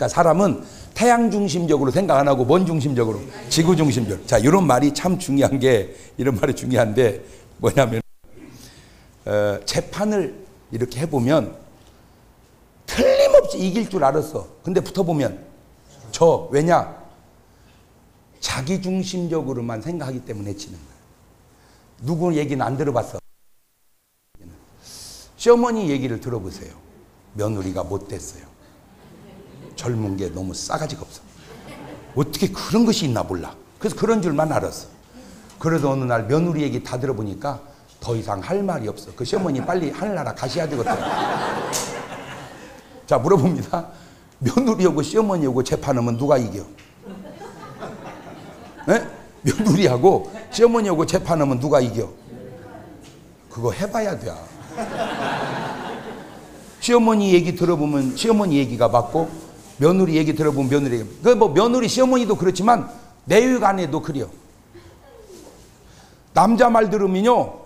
그러니까 사람은 태양 중심적으로 생각 안 하고 뭔 중심적으로? 지구 중심적으로. 자, 이런 말이 참 중요한 게 이런 말이 중요한데 뭐냐면 어, 재판을 이렇게 해보면 틀림없이 이길 줄 알았어. 근데 붙어보면 저 왜냐? 자기 중심적으로만 생각하기 때문에 지는 거야. 누구 얘기는 안 들어봤어. 시어머니 얘기를 들어보세요. 며느리가 못됐어요. 젊은 게 너무 싸가지가 없어. 어떻게 그런 것이 있나 몰라. 그래서 그런 줄만 알았어. 그래도 어느 날 며느리 얘기 다 들어보니까 더 이상 할 말이 없어. 그 시어머니 빨리 하늘나라 가셔야 되거든. 자, 물어봅니다. 며느리하고 시어머니하고 재판하면 누가 이겨? 네? 며느리하고 시어머니하고 재판하면 누가 이겨? 그거 해봐야 돼. 시어머니 얘기 들어보면 시어머니 얘기가 맞고 며느리 얘기 들어보면 며느리. 그뭐 며느리 시어머니도 그렇지만 내외간에도 그래요. 남자 말 들으면요.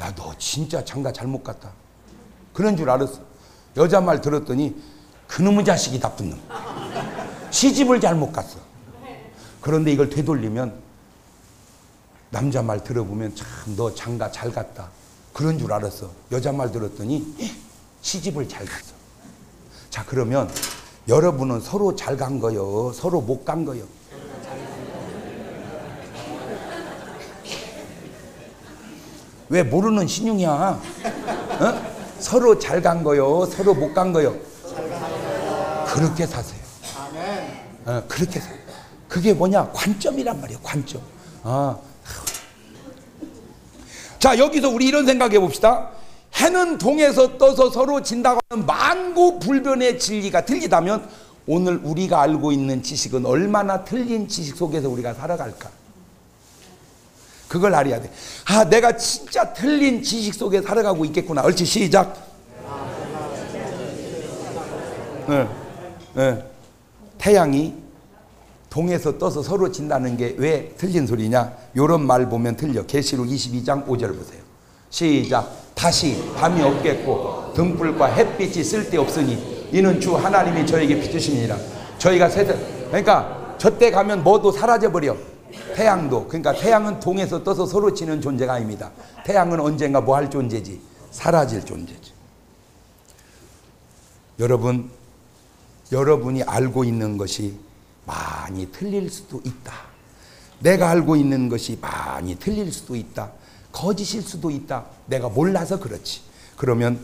야, 너 진짜 장가 잘못 갔다. 그런 줄 알았어. 여자 말 들었더니 그놈의 자식이 나쁜 놈. 시집을 잘못 갔어. 그런데 이걸 되돌리면 남자 말 들어보면 참 너 장가 잘 갔다. 그런 줄 알았어. 여자 말 들었더니 시집을 잘 갔어. 자, 그러면 여러분은 서로 잘 간 거요? 서로 못 간 거요? 왜 모르는 신용이야? 어? 서로 잘 간 거요? 서로 못 간 거요? 그렇게 사세요. 어, 그렇게 사. 그게 뭐냐? 관점이란 말이에요. 관점. 아. 자, 여기서 우리 이런 생각해 봅시다. 해는 동에서 떠서 서로 진다고 하는 만고 불변의 진리가 틀리다면 오늘 우리가 알고 있는 지식은 얼마나 틀린 지식 속에서 우리가 살아갈까? 그걸 알아야 돼. 아, 내가 진짜 틀린 지식 속에 살아가고 있겠구나. 얼치 시작. 네, 네. 태양이 동에서 떠서 서로 진다는 게 왜 틀린 소리냐? 요런 말 보면 틀려. 계시록 22장 5절 보세요. 시작. 다시 밤이 없겠고 등불과 햇빛이 쓸데없으니 이는 주 하나님이 저에게 비추심이니라. 저희가 세상 그러니까 저때 가면 뭐도 사라져 버려. 태양도 그러니까 태양은 동에서 떠서 서로 지는 존재가 아닙니다. 태양은 언젠가 뭐 할 존재지? 사라질 존재지. 여러분 여러분이 알고 있는 것이 많이 틀릴 수도 있다. 내가 알고 있는 것이 많이 틀릴 수도 있다. 거짓일 수도 있다. 내가 몰라서 그렇지. 그러면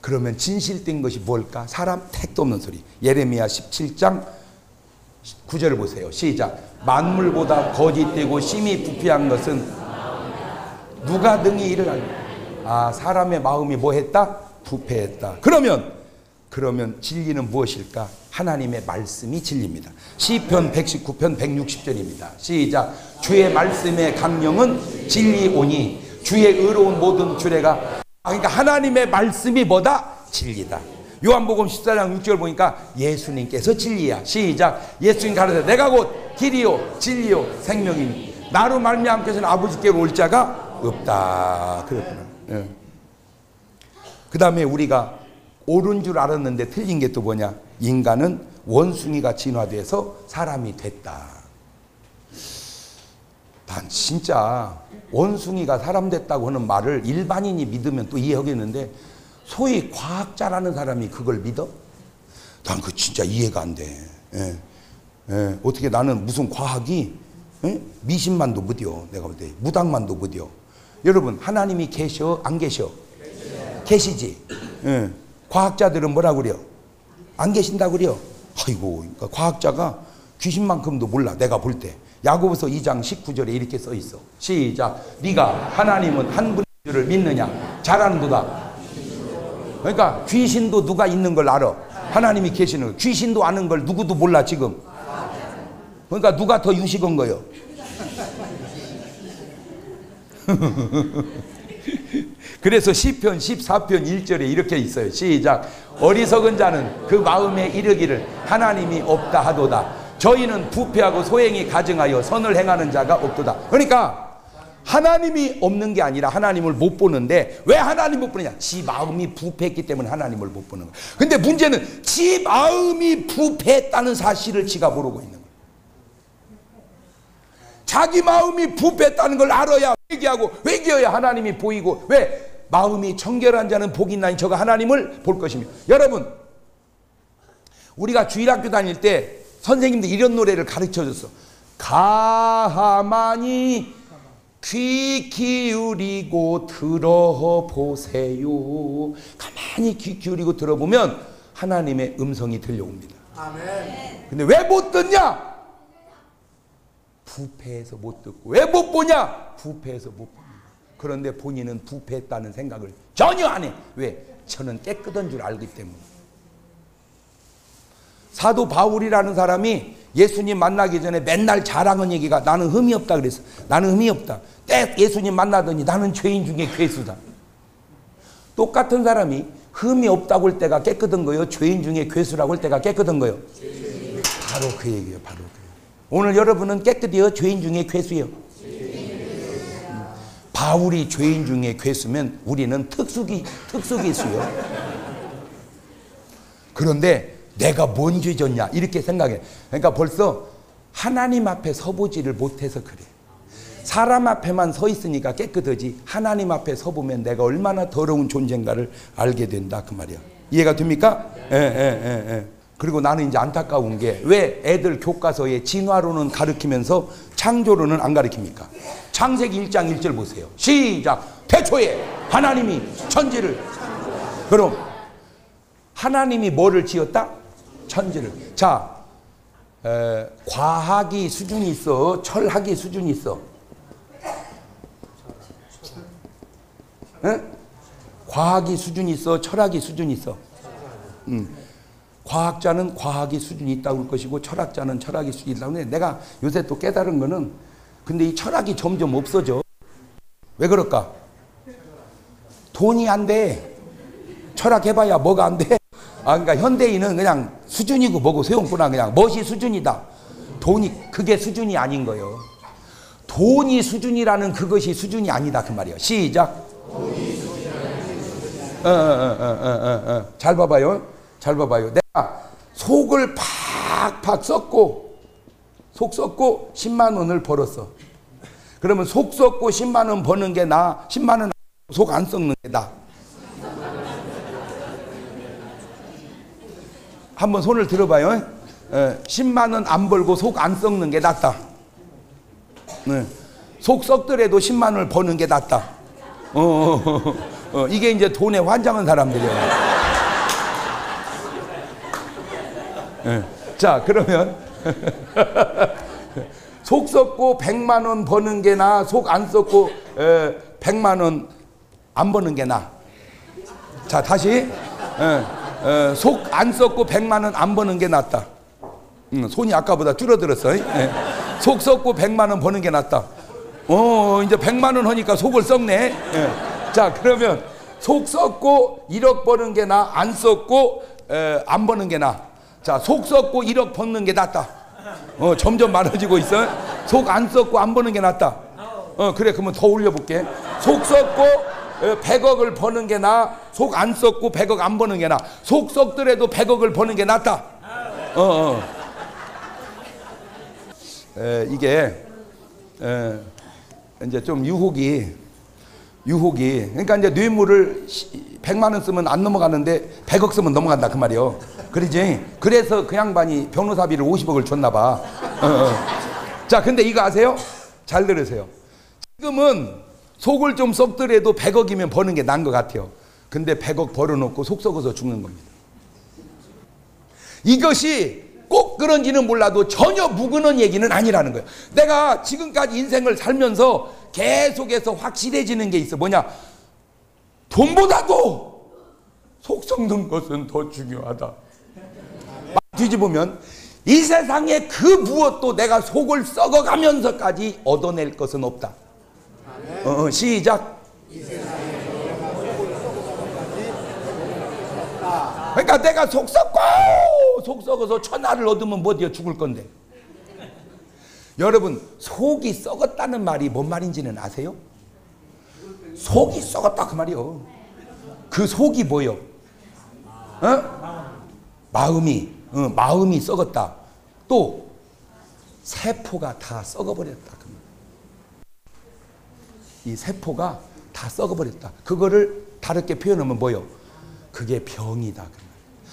그러면 진실된 것이 뭘까? 사람 택도 없는 소리. 예레미야 17장 9절을 보세요. 시작. 만물보다 거짓되고 심히 부패한 것은 누가 능히 이를 알고 아 사람의 마음이 뭐 했다? 부패했다. 그러면 그러면 진리는 무엇일까? 하나님의 말씀이 진리입니다. 시편 119편 160절입니다. 시작. 주의 말씀의 강령은 진리오니 주의 의로운 모든 주례가 그러니까 하나님의 말씀이 뭐다? 진리다. 요한복음 14장 6절 보니까 예수님께서 진리야. 시작. 예수님 가르쳐 내가 곧 길이요 진리요 생명이니 나로 말미암께서는 아버지께로 올 자가 없다. 그렇구나. 예. 그 다음에 우리가 옳은 줄 알았는데 틀린 게 또 뭐냐? 인간은 원숭이가 진화돼서 사람이 됐다. 난 진짜 원숭이가 사람 됐다고 하는 말을 일반인이 믿으면 또 이해하겠는데 소위 과학자라는 사람이 그걸 믿어? 난 그 진짜 이해가 안 돼. 예. 예. 어떻게 나는 무슨 과학이 예? 미신만도 무디어 내가 볼 때 무당만도 무디어 여러분 하나님이 계셔 안 계셔? 계시지. 예. 과학자들은 뭐라 그래요? 안 계신다 그래요. 아이고, 그러니까 과학자가 귀신만큼도 몰라. 내가 볼 때. 야고보서 2장 19절에 이렇게 써 있어. 시작. 네가 하나님은 한 분인 줄을 믿느냐? 잘하는도다. 그러니까 귀신도 누가 있는 걸 알아. 하나님이 계시는 거. 귀신도 아는 걸 누구도 몰라 지금. 그러니까 누가 더 유식한 거요? 그래서 시편 14편 1절에 이렇게 있어요. 시작. 어리석은 자는 그 마음에 이르기를 하나님이 없다 하도다. 저희는 부패하고 소행이 가증하여 선을 행하는 자가 없도다. 그러니까 하나님이 없는 게 아니라 하나님을 못 보는데 왜 하나님 못 보느냐? 지 마음이 부패했기 때문에 하나님을 못 보는 거야. 근데 문제는 지 마음이 부패했다는 사실을 지가 모르고 있는 거야. 자기 마음이 부패했다는 걸 알아야 회개하고 회개해야 하나님이 보이고 왜 마음이 청결한 자는 복이 있나니 저가 하나님을 볼 것이며 여러분 우리가 주일학교 다닐 때 선생님들 이런 노래를 가르쳐 줬어. 가만히 귀 기울이고 들어보세요. 가만히 귀 기울이고 들어보면 하나님의 음성이 들려옵니다. 근데 왜 못 듣냐? 부패해서 못 듣고. 왜 못 보냐? 부패해서 못 봅니다. 그런데 본인은 부패했다는 생각을 전혀 안 해. 왜? 저는 깨끗한 줄 알기 때문에. 사도 바울이라는 사람이 예수님 만나기 전에 맨날 자랑한 얘기가 나는 흠이 없다 그랬어. 나는 흠이 없다. 때 예수님 만나더니 나는 죄인 중에 괴수다. 똑같은 사람이 흠이 없다고 할 때가 깨끗한 거요. 죄인 중에 괴수라고 할 때가 깨끗한 거요. 바로 그 얘기예요. 바로 그. 오늘 여러분은 깨끗해요? 죄인 중에 괴수요? 바울이 죄인 중에 괴수면 우리는 특수기, 특수기수요. 그런데 내가 뭔 죄 졌냐? 이렇게 생각해. 그러니까 벌써 하나님 앞에 서보지를 못해서 그래. 사람 앞에만 서 있으니까 깨끗하지 하나님 앞에 서 보면 내가 얼마나 더러운 존재인가를 알게 된다 그 말이야. 이해가 됩니까? 예, 예, 예, 예. 그리고 나는 이제 안타까운 게 왜 애들 교과서에 진화론은 가르치면서 창조론은 안 가르칩니까? 창세기 1장 1절 보세요. 시작. 태초에 하나님이 천지를 그럼 하나님이 뭐를 지었다? 천지를. 자, 에, 과학이 수준이 있어, 철학이 수준이 있어. 에? 과학이 수준이 있어, 철학이 수준이 있어. 음. 과학자는 과학의 수준이 있다고 할 것이고 철학자는 철학의 수준이 있다고 하는데 내가 요새 또 깨달은 거는 근데 이 철학이 점점 없어져. 왜 그럴까? 돈이 안 돼. 철학해봐야 뭐가 안 돼. 아, 그러니까 현대인은 그냥 수준이고 뭐고 소용구나 그냥 멋이 수준이다. 돈이 그게 수준이 아닌 거예요. 돈이 수준이라는 그것이 수준이 아니다 그 말이에요. 시작. 어, 어, 어, 어, 어, 어. 잘 봐봐요. 잘 봐봐요. 내가 속을 팍팍 썩고 속 썩고 10만 원을 벌었어. 그러면 속 썩고 10만 원 버는 게 나, 10만 원 속안 썩는 게 나. 한번 손을 들어봐요. 에, 10만 원 안 벌고 속 안 썩는 게 낫다. 네. 속 썩더라도 10만 원을 버는 게 낫다. 어, 어, 어, 어. 이게 이제 돈에 환장한 사람들이에요. 네. 자, 그러면 속 썩고 100만 원 버는 게 나, 속 안 썩고 에, 100만 원 안 버는 게 나. 자, 다시 속 안 썩고 100만 원 안 버는 게 낫다. 음, 손이 아까보다 줄어들었어. 예. 속 썩고 100만 원 버는 게 낫다. 어, 이제 100만 원 하니까 속을 썩네. 예. 자, 그러면 속 썩고 1억 버는 게 나, 안 썩고 에, 안 버는 게 나. 자, 속 썩고 1억 버는 게 낫다. 어, 점점 많아지고 있어. 속 안 썩고 안 버는 게 낫다. 어, 그래, 그러면 더 올려볼게. 속 썩고 100억을 버는 게 나, 속 안 썩고 100억 안 버는 게 나. 속 썩더라도 100억을 버는 게 낫다. 어, 어. 에, 이게, 에, 이제 좀 유혹이, 유혹이. 그러니까 이제 뇌물을 100만 원 쓰면 안 넘어가는데 100억 쓰면 넘어간다 그 말이요. 그러지? 그래서 그 양반이 변호사비를 50억을 줬나 봐. 어, 어. 자, 근데 이거 아세요? 잘 들으세요. 지금은 속을 좀 썩더라도 100억이면 버는 게 나은 것 같아요. 근데 100억 벌어놓고 속 썩어서 죽는 겁니다. 이것이 꼭 그런지는 몰라도 전혀 무근한 얘기는 아니라는 거예요. 내가 지금까지 인생을 살면서 계속해서 확실해지는 게 있어. 뭐냐? 돈보다도 속 썩는 것은 더 중요하다. 뒤집으면 이 세상에 그 무엇도 내가 속을 썩어가면서까지 얻어낼 것은 없다. 어, 시작. 그러니까 내가 속 썩고 속 썩어서 천하를 얻으면 뭐 어디야 죽을 건데. 여러분 속이 썩었다는 말이 뭔 말인지는 아세요? 속이 썩었다 그 말이요. 그 속이 뭐요? 어? 마음이 어, 마음이 썩었다. 또 세포가 다 썩어버렸다. 그 말. 이 세포가 다 썩어버렸다. 그거를 다르게 표현하면 뭐요? 그게 병이다. 그 말.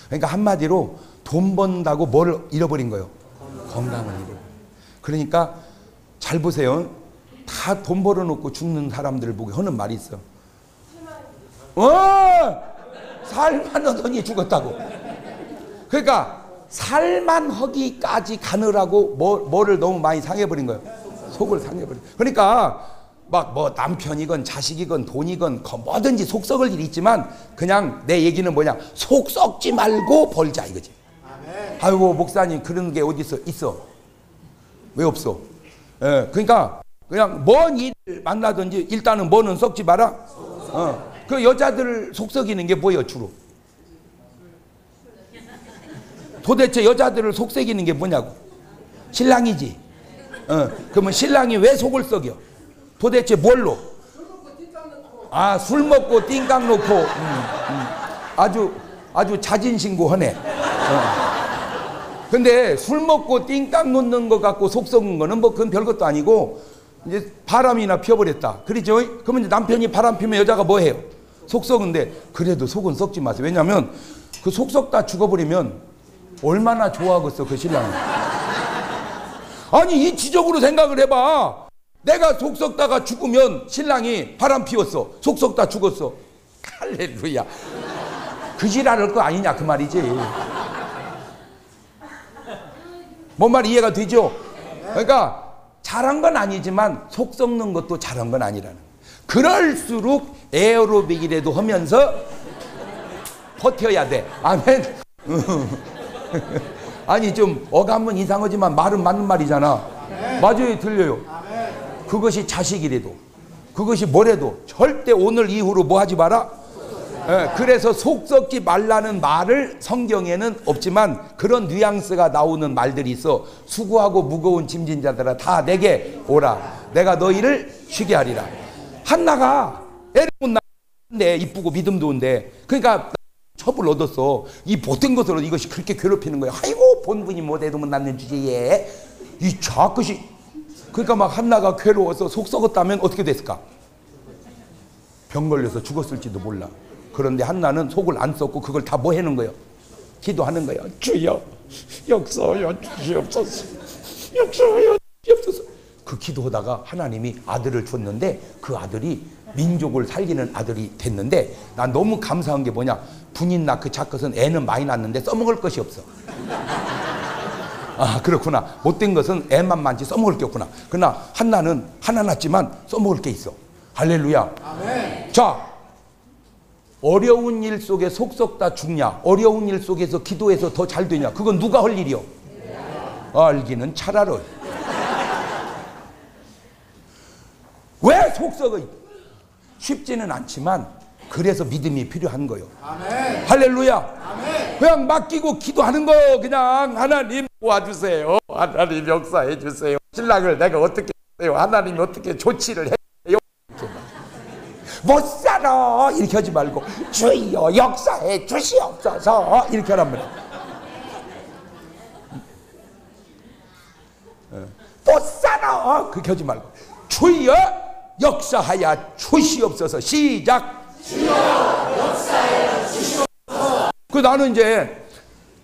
그러니까 한마디로 돈 번다고 뭘 잃어버린 거요? 건강을 잃어. 그러니까 잘 보세요. 다 돈 벌어놓고 죽는 사람들을 보고 하는 말이 있어. 어! 살만 하더니 죽었다고. 그러니까 살만 하기까지 가느라고 뭐, 뭐를 너무 많이 상해버린 거예요. 속을 상해버린. 그러니까 막 뭐 남편이건 자식이건 돈이건 거- 뭐든지 속 썩을 일이 있지만 그냥 내 얘기는 뭐냐 속 썩지 말고 벌자 이거지. 아이고 목사님 그런 게 어디 있어? 있어. 왜 없어? 예, 그러니까 그냥 뭔 일을 만나든지 일단은 뭐는 썩지 마라. 어, 그 여자들 속 썩이는 게 뭐예요 주로? 도대체 여자들을 속삭이는 게 뭐냐고? 신랑이지. 어, 그러면 신랑이 왜 속을 썩여? 도대체 뭘로? 아, 술 먹고 띵깡 놓고, 음, 음. 아주, 아주 자진신고하네. 어. 근데 술 먹고 띵깡 놓는 것 갖고 속 썩은 거는 뭐 그건 별것도 아니고, 이제 바람이나 피워버렸다. 그러죠? 그러면 이제 남편이 바람 피면 여자가 뭐 해요? 속 썩은데, 그래도 속은 썩지 마세요. 왜냐면 그 속 썩다 죽어버리면 얼마나 좋아하겠어, 그 신랑이. 아니, 이 지적으로 생각을 해봐. 내가 속 썩다가 죽으면 신랑이 바람 피웠어. 속 썩다 죽었어. 할렐루야. 그 지랄할 거 아니냐, 그 말이지. 뭔 말 이해가 되죠? 그러니까 잘한 건 아니지만 속 썩는 것도 잘한 건 아니라는. 그럴수록 에어로빅이라도 하면서 버텨야 돼. 아멘. 아니 좀 어감은 이상하지만 말은 맞는 말이잖아. 맞아요, 들려요. 그것이 자식이래도, 그것이 뭐래도 절대 오늘 이후로 뭐 하지 마라. 예, 그래서 속 썩지 말라는 말을 성경에는 없지만 그런 뉘앙스가 나오는 말들이 있어. 수고하고 무거운 짐진 자들아 다 내게 오라. 내가 너희를 쉬게 하리라. 한나가 애를 못 낳는데 이쁘고 믿음 좋은데 그러니까 첩을 얻었어. 이 보탠 것으로 이것이 그렇게 괴롭히는 거야. 아이고 본분이 못해도 못 낳는 주제에 이 자것이 그러니까 막 한나가 괴로워서 속 썩었다면 어떻게 됐을까? 병 걸려서 죽었을지도 몰라. 그런데 한나는 속을 안 썩고 그걸 다 뭐 해는 거예요? 기도하는 거예요. 주여 역사여 주시옵소서. 역사여 주시옵소서. 그 기도하다가 하나님이 아들을 줬는데 그 아들이 민족을 살리는 아들이 됐는데 난 너무 감사한 게 뭐냐 분인 낳그 작것은 애는 많이 낳는데 써먹을 것이 없어. 아 그렇구나 못된 것은 애만 많지 써먹을 게 없구나. 그러나 한나는 하나 낳지만 써먹을 게 있어. 할렐루야. 자 어려운 일 속에 속 썩다 죽냐? 어려운 일 속에서 기도해서 더 잘 되냐? 그건 누가 할 일이요? 알기는 차라리. 왜 속 썩어? 쉽지는 않지만 그래서 믿음이 필요한 거요. 할렐루야. 그냥 맡기고 기도하는 거 그냥 하나님 도와주세요. 하나님 역사해 주세요. 신랑을 내가 어떻게 해요? 하나님 어떻게 조치를 해요? 못 살아 이렇게 하지 말고 주여 역사해 주시옵소서 이렇게 하란 말이야 어. 못 살아 그렇게 하지 말고 주여 역사하여 주시옵소서. 시작. 주여 역사하여 주시옵소서 그 나는 이제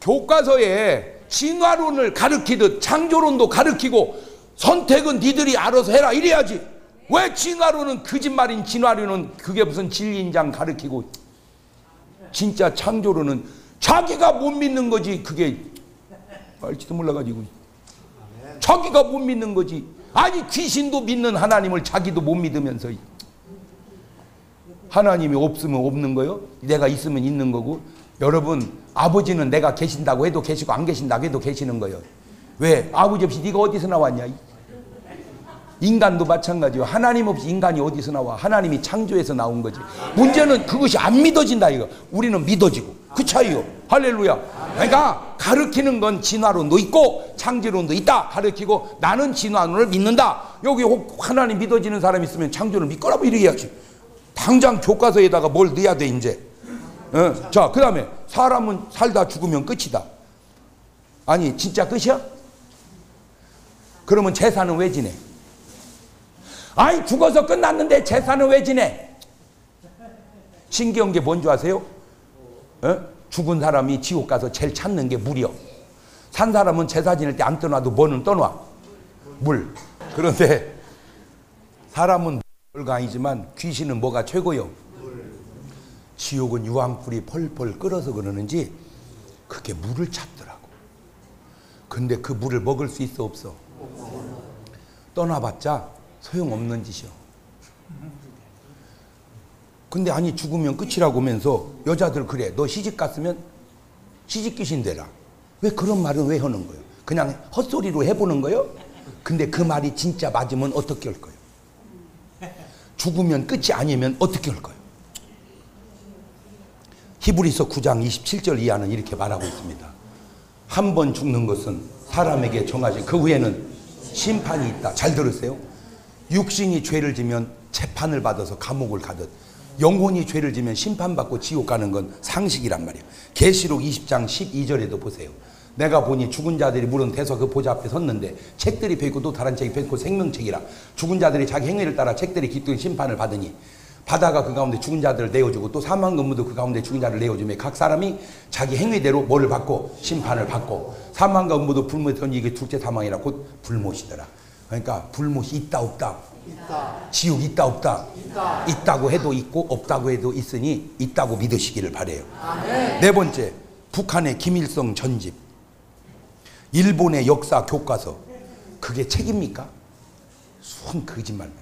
교과서에 진화론을 가르치듯 창조론도 가르치고 선택은 니들이 알아서 해라 이래야지. 왜 진화론은 거짓말인 진화론은 그게 무슨 진리인장 가르치고 진짜 창조론은 자기가 못 믿는 거지 그게. 알지도 몰라가지고. 자기가 못 믿는 거지 아니 귀신도 믿는 하나님을 자기도 못 믿으면서 하나님이 없으면 없는 거요 내가 있으면 있는 거고 여러분 아버지는 내가 계신다고 해도 계시고 안 계신다고 해도 계시는 거예요 왜 아버지 없이 네가 어디서 나왔냐 인간도 마찬가지요. 하나님 없이 인간이 어디서 나와? 하나님이 창조해서 나온 거지. 문제는 그것이 안 믿어진다 이거. 우리는 믿어지고 그 차이요. 할렐루야. 그러니까 가르치는 건 진화론도 있고 창조론도 있다 가르치고 나는 진화론을 믿는다 여기 혹 하나님 믿어지는 사람 있으면 창조를 믿거라 뭐 이렇게 해야지 당장 교과서에다가 뭘 넣어야 돼 이제 어? 자 그 다음에 사람은 살다 죽으면 끝이다 아니 진짜 끝이야? 그러면 재산은 왜 지내? 아니 죽어서 끝났는데 재산은 왜 지내? 신기한 게 뭔지 아세요? 어? 죽은 사람이 지옥 가서 제일 찾는 게 물이요. 산 사람은 제사 지낼 때 안 떠놔도 뭐는 떠놔? 물. 그런데 사람은 물가 아니지만 귀신은 뭐가 최고요? 지옥은 유황불이 펄펄 끓어서 그러는지 그게 물을 찾더라고. 근데 그 물을 먹을 수 있어 없어? 떠나봤자 소용없는 짓이요. 근데 아니 죽으면 끝이라고 하면서 여자들 그래 너 시집 갔으면 시집 귀신 되라. 왜 그런 말은 왜 하는 거예요? 그냥 헛소리로 해보는 거예요? 근데 그 말이 진짜 맞으면 어떻게 할 거예요? 죽으면 끝이 아니면 어떻게 할 거예요? 히브리서 9장 27절 이하는 이렇게 말하고 있습니다. 한 번 죽는 것은 사람에게 정하신 그 후에는 심판이 있다. 잘 들으세요. 육신이 죄를 지면 재판을 받아서 감옥을 가듯 영혼이 죄를 지면 심판받고 지옥 가는 건 상식이란 말이에요. 계시록 20장 12절에도 보세요. 내가 보니 죽은 자들이 물은 대서 그 보좌 앞에 섰는데 책들이 펴있고 또 다른 책이 펴있고 생명책이라 죽은 자들이 자기 행위를 따라 책들이 기쁘게 심판을 받으니 바다가 그 가운데 죽은 자들을 내어주고 또 사망 근무도 그 가운데 죽은 자를 내어주며 각 사람이 자기 행위대로 뭐를 받고 심판을 받고 사망 근무도 불못에 던지게 둘째 사망이라 곧 불못이더라. 그러니까 불못이 있다 없다 있다. 지옥 있다 없다 있다. 있다고 해도 있고 없다고 해도 있으니 있다고 믿으시기를 바래요. 아멘. 네 번째 북한의 김일성 전집 일본의 역사 교과서 그게 책입니까? 순 거짓말만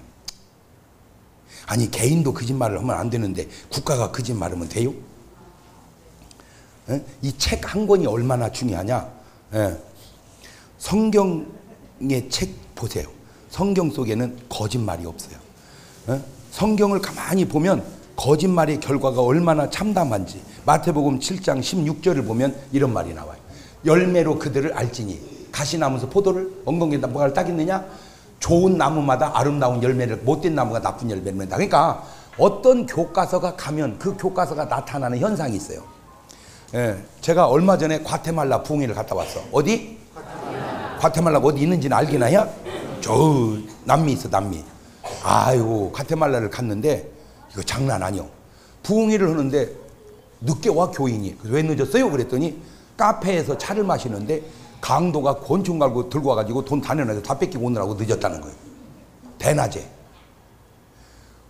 아니 개인도 거짓말을 하면 안 되는데 국가가 거짓말하면 돼요? 이 책 한 권이 얼마나 중요하냐? 예. 성경의 책 보세요. 성경 속에는 거짓말이 없어요. 어? 성경을 가만히 보면 거짓말의 결과가 얼마나 참담한지 마태복음 7장 16절을 보면 이런 말이 나와요. 열매로 그들을 알지니 가시나무에서 포도를 엉겅퀴다 뭐가 따겠느냐? 좋은 나무마다 아름다운 열매를 못된 나무가 나쁜 열매를 맺는다. 그러니까 어떤 교과서가 가면 그 교과서가 나타나는 현상이 있어요. 예, 제가 얼마 전에 과테말라 부흥회를 갔다 왔어. 어디? 과테말라가 어디 있는지는 하냐? 저 남미 있어 남미. 아이고 과테말라를 갔는데 이거 장난 아니요. 부흥회를 하는데 늦게 와 교인이. 왜 늦었어요? 그랬더니 카페에서 차를 마시는데 강도가 권총 갈고 들고 와가지고 돈 다 내놔서 다 뺏기고 오느라고 늦었다는 거예요. 대낮에.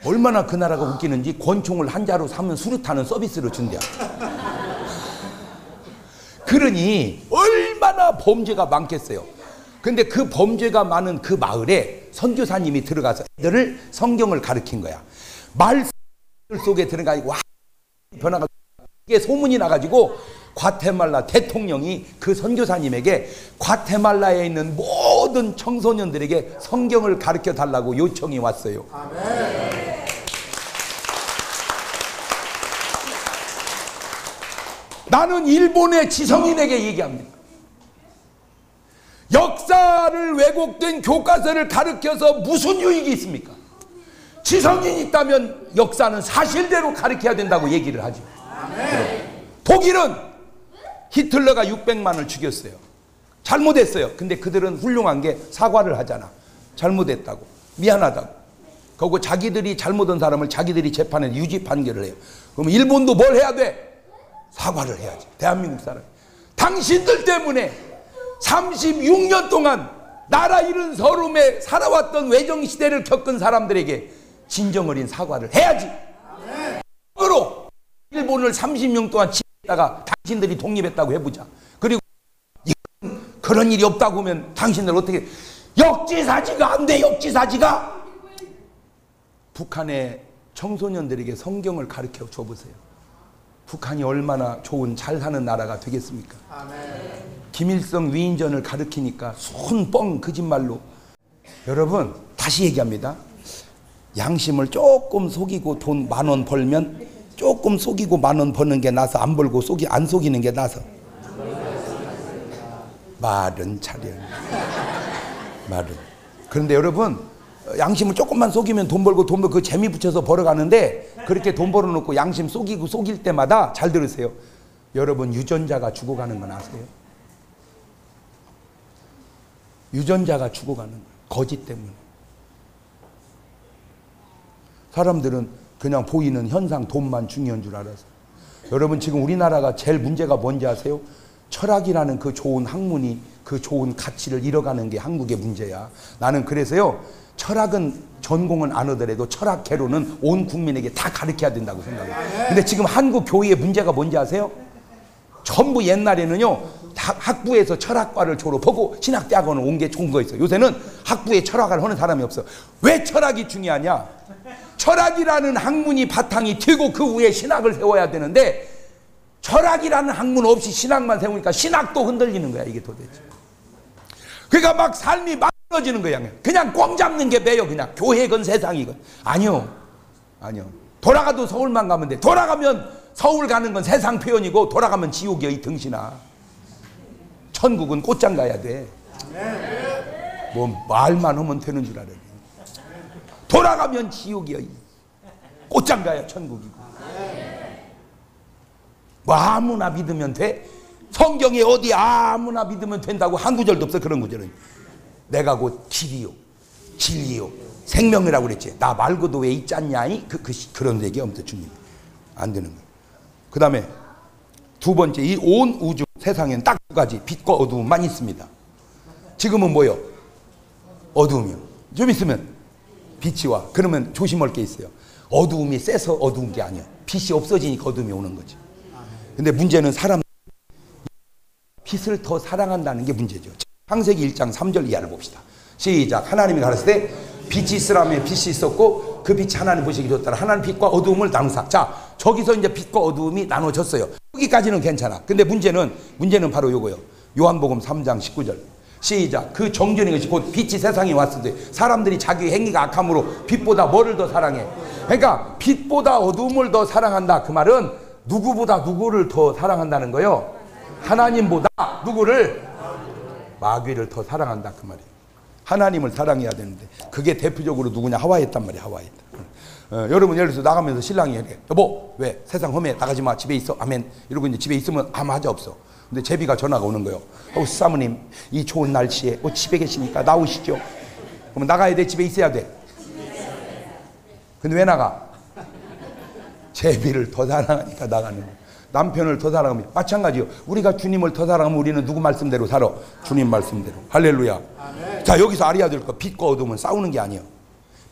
얼마나 그 나라가 웃기는지 권총을 한 자루 사면 수류탄은 서비스로 준대요. 그러니 얼마나 범죄가 많겠어요. 근데 그 범죄가 많은 그 마을에 선교사님이 들어가서 애들을 성경을 가르친 거야. 말 속에 들어가고 변화가 이게 소문이 나가지고 과테말라 대통령이 그 선교사님에게 과테말라에 있는 모든 청소년들에게 성경을 가르쳐 달라고 요청이 왔어요. 나는 일본의 지성인에게 얘기합니다. 역사를 왜곡된 교과서를 가르쳐서 무슨 유익이 있습니까? 지성인이 있다면 역사는 사실대로 가르쳐야 된다고 얘기를 하죠. 독일은 히틀러가 600만을 죽였어요. 잘못했어요. 근데 그들은 훌륭한 게 사과를 하잖아. 잘못했다고. 미안하다고. 그리고 자기들이 잘못한 사람을 자기들이 재판에 유지 판결을 해요. 그럼 일본도 뭘 해야 돼? 사과를 해야지. 대한민국 사람. 당신들 때문에 36년 동안 나라 잃은 서름에 살아왔던 외정 시대를 겪은 사람들에게 진정 어린 사과를 해야지. 으로 일본을 30년 동안 지배했다가 당신들이 독립했다고 해보자. 그리고 그런 일이 없다고 하면 당신들 어떻게 역지사지가 안 돼, 역지사지가. 북한의 청소년들에게 성경을 가르쳐 줘보세요. 북한이 얼마나 좋은 잘 사는 나라가 되겠습니까? 김일성 위인전을 가르치니까 손뻥 거짓말로 여러분 다시 얘기합니다. 양심을 조금 속이고 돈 만 원 벌면 조금 속이고 만 원 버는 게 나서 안 벌고 속이 안 속이는 게 나서 말은 차려. 말은. 그런데 여러분 양심을 조금만 속이면 돈 벌고 돈 벌고 그 재미 붙여서 벌어가는데 그렇게 돈 벌어놓고 양심 속이고 속일 때마다 잘 들으세요. 여러분 유전자가 죽어가는 건 아세요? 유전자가 죽어가는 거예요. 거짓 때문에. 사람들은 그냥 보이는 현상 돈만 중요한 줄 알아서. 여러분 지금 우리나라가 제일 문제가 뭔지 아세요? 철학이라는 그 좋은 학문이 그 좋은 가치를 잃어가는 게 한국의 문제야. 나는 그래서요. 철학은 전공은 안 하더라도 철학 개론은 온 국민에게 다 가르쳐야 된다고 생각해요. 근데 지금 한국 교회의 문제가 뭔지 아세요? 전부 옛날에는요 다 학부에서 철학과를 졸업하고 신학대학원을 온 게 좋은 거였어요. 요새는 학부에 철학을 하는 사람이 없어. 왜 철학이 중요하냐? 철학이라는 학문이 바탕이 되고 그 위에 신학을 세워야 되는데 철학이라는 학문 없이 신학만 세우니까 신학도 흔들리는 거야 이게 도대체. 그러니까 막 삶이 망가지는 거야. 그냥 꽝 잡는 게 매요 그냥 교회건 세상이건 아니요 아니요 돌아가도 서울만 가면 돼. 돌아가면 서울 가는 건 세상 표현이고 돌아가면 지옥이야 이 등신아. 천국은 꽃장 가야 돼. 뭐 말만 하면 되는 줄 알아. 돌아가면 지옥이야. 이. 꽃장 가야 천국이고. 뭐 아무나 믿으면 돼. 성경에 어디 아무나 믿으면 된다고 한 구절도 없어 그런 구절은. 내가 곧 길이요, 진리요, 생명이라고 그랬지. 나 말고도 왜 있지 않냐이 그, 그 그 런 얘기 없어 주님. 안 되는 거야. 그 다음에 두 번째 이 온 우주 세상엔 딱 두 가지 빛과 어두움만 있습니다. 지금은 뭐요? 어두움이요. 좀 있으면 빛이 와. 그러면 조심할 게 있어요. 어두움이 세서 어두운 게 아니야. 빛이 없어지니까 어둠이 오는 거지. 근데 문제는 사람 빛을 더 사랑한다는 게 문제죠. 창세기 1장 3절 이하를 봅시다. 시작. 하나님이 가르칠 때 빛이 있으라며 빛이 있었고 그 빛이 하나님 보시기 좋더라. 하나님 빛과 어두움을 나누사. 자, 저기서 이제 빛과 어두움이 나눠졌어요. 여기까지는 괜찮아. 근데 문제는 문제는 바로 요거요. 요한복음 3장 19절. 시작. 그 정죄는 것이 곧 빛이 세상에 왔을 때 사람들이 자기 행위가 악함으로 빛보다 뭐를 더 사랑해? 그러니까 빛보다 어두움을 더 사랑한다. 그 말은 누구보다 누구를 더 사랑한다는 거요. 하나님보다 누구를 마귀를 더 사랑한다 그 말이에요. 하나님을 사랑해야 되는데 그게 대표적으로 누구냐 하와이였단 말이야 하와이. 어, 여러분 예를 들어서 나가면서 신랑이 이래 여보 왜 세상 험해 나가지 마 집에 있어 아멘 이러고 이제 집에 있으면 아무 하자 없어. 근데 제비가 전화가 오는 거예요. 어 사모님 이 좋은 날씨에 어, 집에 계시니까 나오시죠. 그러면 나가야 돼 집에 있어야 돼. 근데 왜 나가? 제비를 더 사랑하니까 나가는 거예요. 남편을 더 사랑하면 마찬가지요. 우리가 주님을 더 사랑하면 우리는 누구 말씀대로 살아? 주님 말씀대로. 할렐루야. 아멘. 자 여기서 알아야 될 거 빛과 어둠은 싸우는 게 아니에요.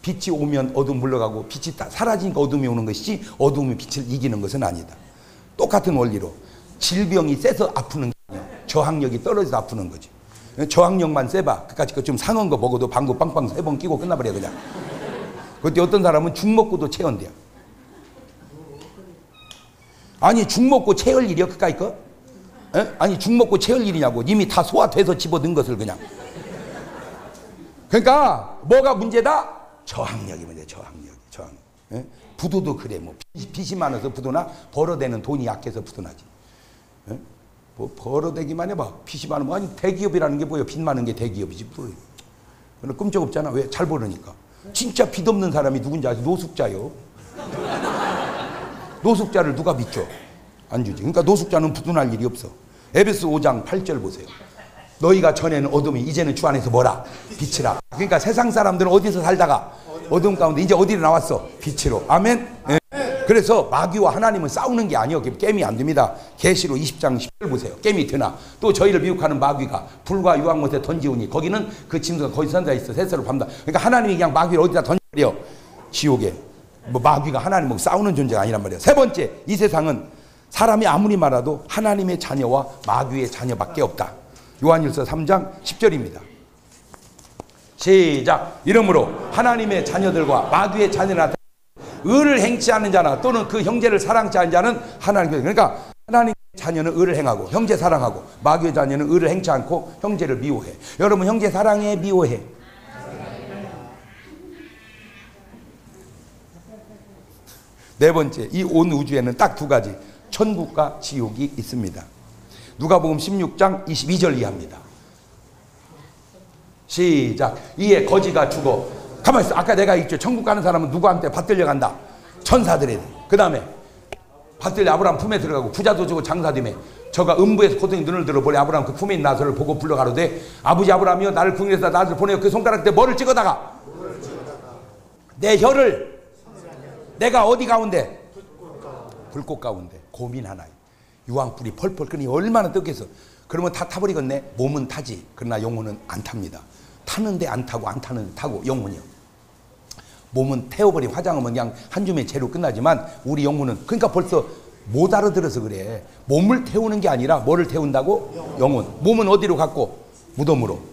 빛이 오면 어둠 물러가고 빛이 사라지니까 어둠이 오는 것이지 어둠이 빛을 이기는 것은 아니다. 똑같은 원리로 질병이 세서 아프는 게 아니야. 저항력이 떨어져서 아프는 거지. 저항력만 세봐. 그까짓 거좀 상한 거 먹어도 방구 빵빵 세 번 끼고 끝나버려 그냥. 그때 어떤 사람은 죽 먹고도 체온돼요. 아니 죽 먹고 채울 일이야 그까이 거? 에? 아니 죽 먹고 채울 일이냐고. 이미 다 소화돼서 집어넣은 것을 그냥. 그러니까 뭐가 문제다? 저항력이 문제 저항력 저항. 에? 부도도 그래 뭐. 빚이 많아서 부도나 벌어대는 돈이 약해서 부도나지. 에? 뭐 벌어대기만 해봐. 빚이 많으면 아니 대기업이라는 게 뭐예요? 빚 많은 게 대기업이지 뭐예요 끔찍없잖아. 왜? 잘 벌으니까. 진짜 빚 없는 사람이 누군지 아세요? 노숙자요 노숙자를 누가 믿죠? 안 주지. 그러니까 노숙자는 부둔할 일이 없어. 에베스 5장 8절 보세요. 너희가 전에는 어둠이 이제는 주 안에서 뭐라? 빛이라. 그러니까 세상 사람들은 어디서 살다가 어둠 가운데 이제 어디로 나왔어? 빛으로. 아멘. 네. 그래서 마귀와 하나님은 싸우는 게 아니요. 게임이 안 됩니다. 계시로 20장 10절 보세요. 게임이 되나. 또 저희를 미혹하는 마귀가 불과 유황 못에 던지오니 거기는 그 짐승가 거기 선자 있어. 세세로 밟다. 그러니까 하나님이 그냥 마귀를 어디다 던져버려. 지옥에. 뭐 마귀가 하나님하고 싸우는 존재가 아니란 말이에요. 세 번째, 이 세상은 사람이 아무리 말아도 하나님의 자녀와 마귀의 자녀밖에 없다. 요한일서 3장 10절입니다. 시작. 이러므로 하나님의 자녀들과 마귀의 자녀나 의를 행치 않는 자나 또는 그 형제를 사랑치 않는 자는 하나님께 그러니까 하나님 자녀는 의를 행하고 형제 사랑하고 마귀의 자녀는 의를 행치 않고 형제를 미워해. 여러분 형제 사랑해 미워해. 네 번째, 이 온 우주에는 딱 두 가지 천국과 지옥이 있습니다. 누가복음 16장 22절 이하입니다. 시작. 이에 거지가 죽어. 가만 있어. 아까 내가 있죠. 천국 가는 사람은 누구한테 받들려 간다. 천사들에. 그 다음에 받들려 아브라함 품에 들어가고 부자도 주고 장사됨에 저가 음부에서 고통이 눈을 들어보니 아브라함 그 품에 있는 나서를 보고 불러 가로되 아버지 아브라함이여 나를 궁에서 나를 보내어 그 손가락 때 뭐를 찍어다가 내 혀를 내가 어디 가운데? 불꽃 가운데. 고민 하나 유황불이 펄펄 끓니 얼마나 뜨겠어. 그러면 다 타버리겠네. 몸은 타지. 그러나 영혼은 안 탑니다. 타는데 안 타고 안 타는 타고 영혼이요. 몸은 태워버린 화장하면 그냥 한 줌의 재로 끝나지만 우리 영혼은 그러니까 벌써 못 알아들어서 그래. 몸을 태우는 게 아니라 뭐를 태운다고? 영혼. 몸은 어디로 갔고? 무덤으로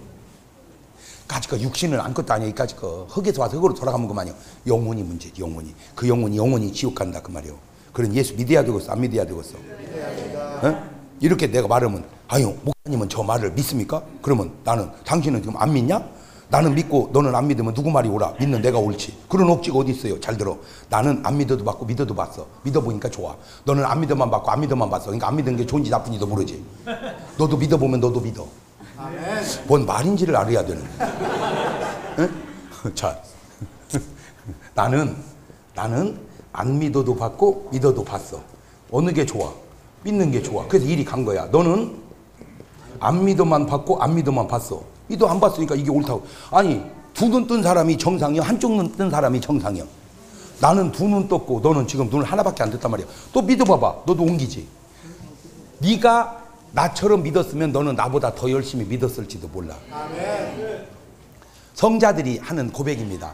까짓 거 육신은 아무것도 아니야 이까짓 거 흙에서 와서 흙으로 돌아가면 그만이요. 영혼이 문제지 영혼이. 그 영혼이 영혼이 지옥 간다 그 말이요. 그런 예수 믿어야 되겠어 안 믿어야 되겠어? 어? 이렇게 내가 말하면 아유 목사님은 저 말을 믿습니까? 그러면 나는 당신은 지금 안 믿냐? 나는 믿고 너는 안 믿으면 누구 말이 오라 믿는 내가 옳지. 그런 억지가 어디 있어요? 잘 들어. 나는 안 믿어도 받고 믿어도 봤어. 믿어보니까 좋아. 너는 안 믿어만 받고 안 믿어만 봤어. 그러니까 안 믿는 게 좋은지 나쁜지도 모르지. 너도 믿어보면 너도 믿어 뭔 말인지를 알아야 되는 응? 자 나는 나는 안 믿어도 받고 믿어도 봤어. 어느 게 좋아? 믿는 게 좋아. 그래서 일이 간 거야. 너는 안 믿어만 받고 안 믿어만 봤어. 믿어 안 봤으니까 이게 옳다고. 아니 두 눈 뜬 사람이 정상이야? 한쪽 눈 뜬 사람이 정상이야? 나는 두 눈 떴고 너는 지금 눈을 하나밖에 안 떴단 말이야. 또 믿어봐봐. 너도 옮기지. 네가 나처럼 믿었으면 너는 나보다 더 열심히 믿었을지도 몰라 성자들이 하는 고백입니다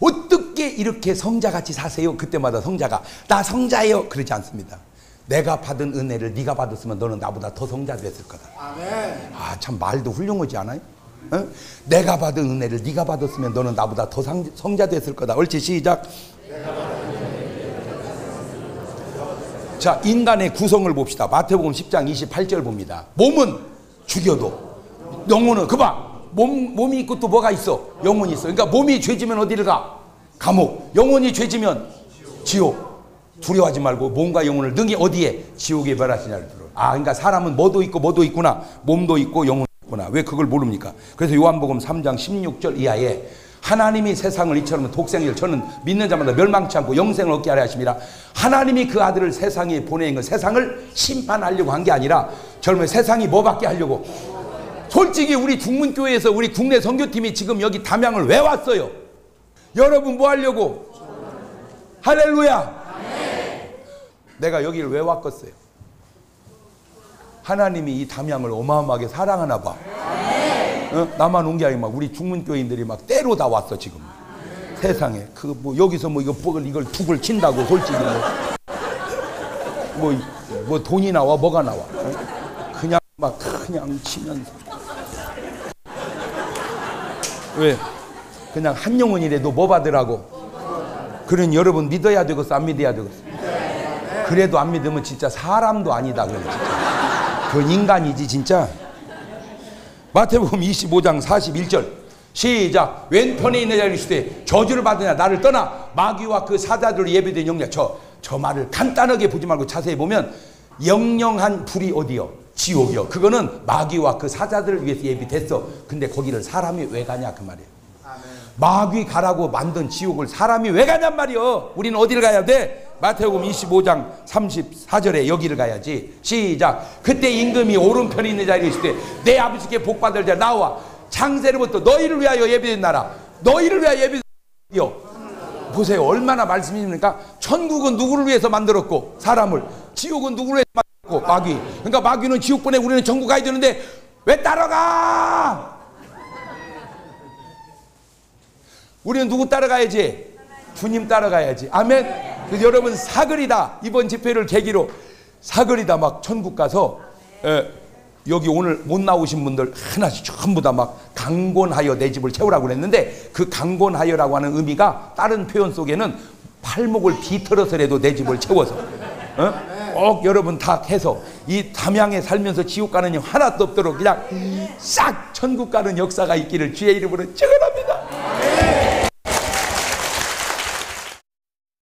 어떻게 이렇게 성자같이 사세요 그때마다 성자가 나 성자예요 그러지 않습니다 내가 받은 은혜를 네가 받았으면 너는 나보다 더 성자 됐을 거다 아참 말도 훌륭하지 않아요? 어? 내가 받은 은혜를 네가 받았으면 너는 나보다 더 상, 성자 됐을 거다. 옳지 시작. 자 인간의 구성을 봅시다. 마태복음 10장 28절 봅니다. 몸은 죽여도 영혼은 그봐 몸 몸이 있고 또 뭐가 있어? 영혼이 있어. 그러니까 몸이 죄지면 어디를 가? 감옥. 영혼이 죄지면 지옥. 두려워하지 말고 몸과 영혼을 능히 어디에 지옥에 멸하시냐를 들어. 아, 그러니까 사람은 뭐도 있고 뭐도 있구나. 몸도 있고 영혼도 있구나. 왜 그걸 모릅니까? 그래서 요한복음 3장 16절 이하에 하나님이 세상을 이처럼 독생을 저는 믿는 자마다 멸망치 않고 영생을 얻게 하려 하심이라 하나님이 그 아들을 세상에 보내는 것 세상을 심판하려고 한 게 아니라 젊은 세상이 뭐 받게 하려고 솔직히 우리 중문교회에서 우리 국내 선교팀이 지금 여기 담양을 왜 왔어요? 여러분 뭐 하려고? 할렐루야! 내가 여기를 왜 왔겠어요? 하나님이 이 담양을 어마어마하게 사랑하나 봐. 어? 나만 온 게 아니고 막 우리 중문교인들이 막 때로 다 왔어 지금. 세상에. 그 뭐 여기서 뭐 이거 뻑을 이걸 툭을 친다고 솔직히 뭐, 뭐, 뭐 돈이 나와 뭐가 나와. 어? 그냥 막 그냥 치면서. 왜? 그냥 한 영혼이라도 뭐 받으라고. 그런 여러분 믿어야 되겠어 안 믿어야 되겠어? 그래도 안 믿으면 진짜 사람도 아니다 그래 진짜. 그건 인간이지 진짜 마태복음 25장 41절. 시작. 왼편에 있는 자를 시되 저주를 받으냐 나를 떠나 마귀와 그 사자들로 예배된 영령 저, 저 말을 간단하게 보지 말고 자세히 보면 영영한 불이 어디요? 지옥이요. 그거는 마귀와 그 사자들을 위해서 예비됐어. 근데 거기를 사람이 왜 가냐 그 말이에요 마귀 가라고 만든 지옥을 사람이 왜 가냔 말이요 우리는 어디를 가야 돼? 마태복음 25장 34절에 여기를 가야지. 시작. 그때 임금이 오른편에 있는 자리에 있을 때 내 아버지께 복받을 자 나와. 창세로부터 너희를 위하여 예비된 나라. 너희를 위하여 예비되어 보세요. 얼마나 말씀입니까? 천국은 누구를 위해서 만들었고 사람을? 지옥은 누구를 위해서 만들었고? 마귀. 그러니까 마귀는 지옥 보내 우리는 천국 가야 되는데 왜 따라가 우리는 누구 따라가야지 주님 따라가야지 아멘 그래서 여러분 사글이다 이번 집회를 계기로 사글이다 막 천국 가서 에, 여기 오늘 못 나오신 분들 하나씩 전부 다 막 강권하여 내 집을 채우라고 그랬는데 그 강권하여라고 하는 의미가 다른 표현 속에는 팔목을 비틀어서라도 내 집을 채워서 어? 꼭 여러분 다 해서 이 담양에 살면서 지옥 가는 일 하나도 없도록 그냥 싹 천국 가는 역사가 있기를 주의 이름으로 축원합니다.